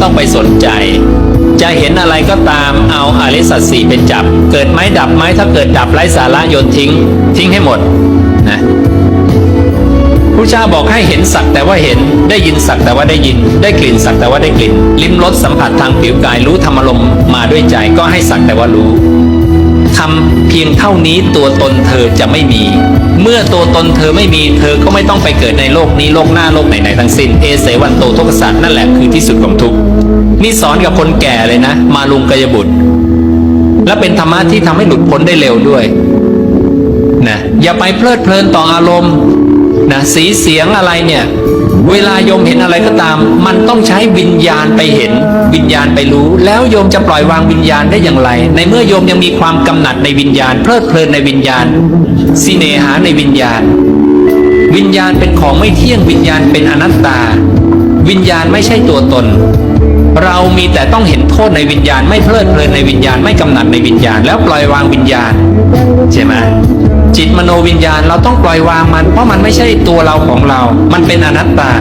ต้องไปสนใจ จะเห็นอะไรก็ตามเอาอริสัตสีเป็นจับ เกิดไหมดับไหมถ้าเกิดดับไร้สาระโยนทิ้ง ทิ้งให้หมดนะพระเจ้าบอกให้เห็นสักแต่ว่าเห็นได้ยินสักแต่ว่าได้ยิน ได้กลิ่นสักแต่ว่าได้กลิ่น ลิ้มรสสัมผัสทางผิวกายรู้ธรรมลมมาด้วยใจก็ให้สักแต่ว่ารู้ ทำเพียงเท่านี้ตัวตนเธอจะไม่มี เมื่อตัวตนเธอไม่มี เธอก็ไม่ต้องไปเกิดในโลกนี้โลกหน้าโลกไหนๆทั้งสิ้น เอเสวันโตทุกขสัตว์นั่นแหละคือที่สุดของทุกข์นี่สอนกับคนแก่เลยนะ มาลุงกายบุตร และเป็นธรรมะที่ทำให้หลุดพ้นได้เร็วด้วยนะอย่าไปเพลิดเพลินต่ออารมณ์ นะสีเสียงอะไรเนี่ย เวลาโยมเห็นอะไรก็ตาม มันต้องใช้วิญญาณไปเห็น วิญญาณไปรู้ แล้วโยมจะปล่อยวางวิญญาณได้อย่างไร ในเมื่อโยมยังมีความกำหนัดในวิญญาณ เพลิดเพลินในวิญญาณสิเนหาในวิญญาณ วิญญาณเป็นของไม่เที่ยงวิญญาณเป็นอนัตตา วิญญาณไม่ใช่ตัวตน เรามีแต่ต้องเห็นโทษในวิญญาณ ไม่เพลิดเพลินในวิญญาณไม่กำหนัดในวิญญาณ แล้วปล่อยวางวิญญาณใช่ไหมจิตมโนวิญญาณเราต้องปล่อยวางมัน เพราะมันไม่ใช่ตัวเราของเรา มันเป็นอนัตตา